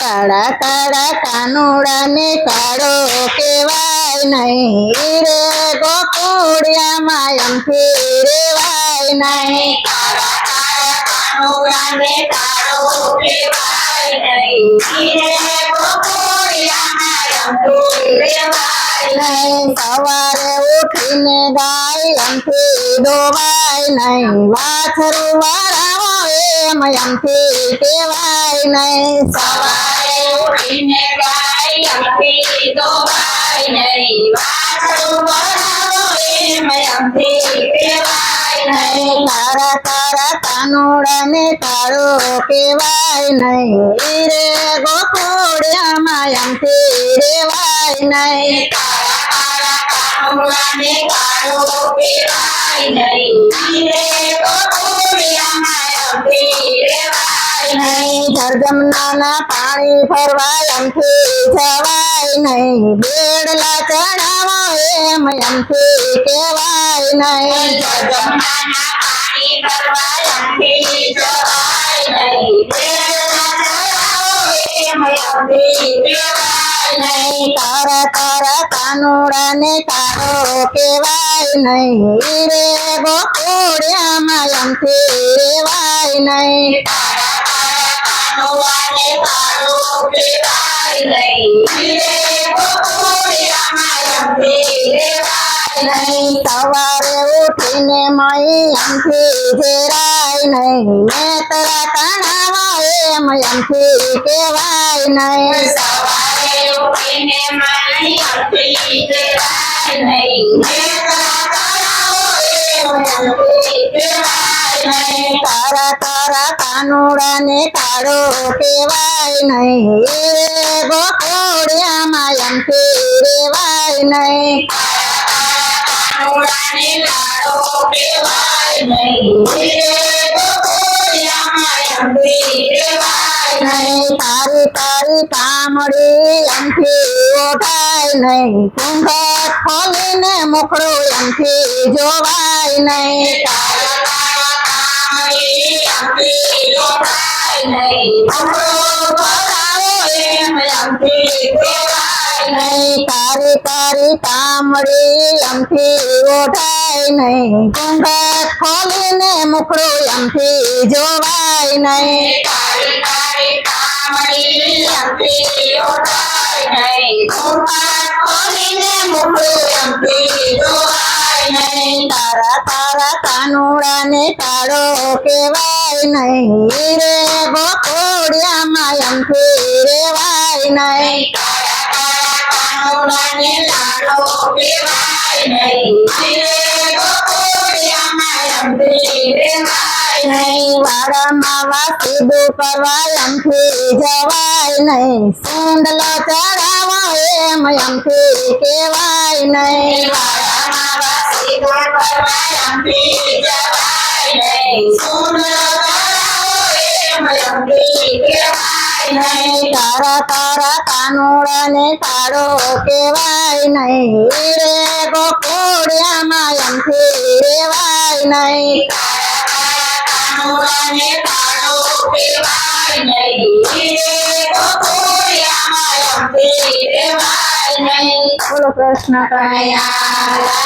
કાળા કાળા કાનુડા ને કાળો કેવાય નહીં રે ગોકુડિયા માયમ રેવાય નહીં કાળા નહીં. નહીં. સવારે ઉઠીને ગાય એમથી દોવાય નહીં વાછરું વાળાવો એમ એમથી કેવાય નહીં સવારે ઉઠીને ગાય અમથી દોવાય નહીં. વાછરું વળાવો એમ અમથી કહેવાય નહીં. તારા તારા કાનુડા ને કાળો કેવાય નહીં રે ગોકુડિયામાં એમથી રેવાય નહીં તારા કાળા કાનુડાને તારો કહેવાય નહીં. ગોકુળિયામાં રમતી રહેવાય નહીં. નહીં જરગમનાના પાણી ફરવા એમથી જવાય નહીં બેડલા ચડાવો એમ એમથી કેવાય નહીં જગમનાના પાણી ભરવા લંબી જવાય નહીં. બેડલા ચડાવો એમ લંબી કહેવાય નહીં. નહીં તારા તારા કાનુડા ને કાળો કેવાય નહીં રે ગોકુડિયામાં એમથી રેવાય નહીં સવારે ઉઠીને મય એમથી જેરાય નહીં નેતરા તણાવો એમ એમથી કહેવાય નહીં સવારે ઉઠીને અમથી કહેવાય નહીં. નેત્રા તળાવો એમ અમથી કહેવાય નહીં. તારા તારા કાનુડા ને કાળો કેવાય નહીં. રે ગોકુડિયામાં એમથી રેવાય નહીં. તારી તારી કામડી એમથી ઓઢાય નહીં. કુંભ ખોલીને મુખડું એમથી જોવાય નહીં. તારી તારી કામડી એમથી ઓઢાય નહીં કુંભટ ખોલીને મુખડું એમથી જોવાય નહીં તારી નહીં. ખોલીને મોકલું અમથી જોવાય નહીં. તારા તારા કાનુડા ને કાળો કેવાય નહીં રે ગોકુડિયામાં એમથી રેવાય નહીં કાળા કાળા કાનુડાને લાડો કહેવાય નહીં. હીરે ગોકુળિયામાં અમથી રહેવાય નહીં. નહીં વાડામાં વાસીદું કરવા એમથી જવાય નહીં સુંડલો ચડાવો એમ એમથી કેવાય નહીં વાડામાં તારા તારા કાનુડા ને કાળો કેવાય નહીં રે ગોકુડિયામાં એમથી રેવાય નહીં. બોલો કૃષ્ણ કનૈયા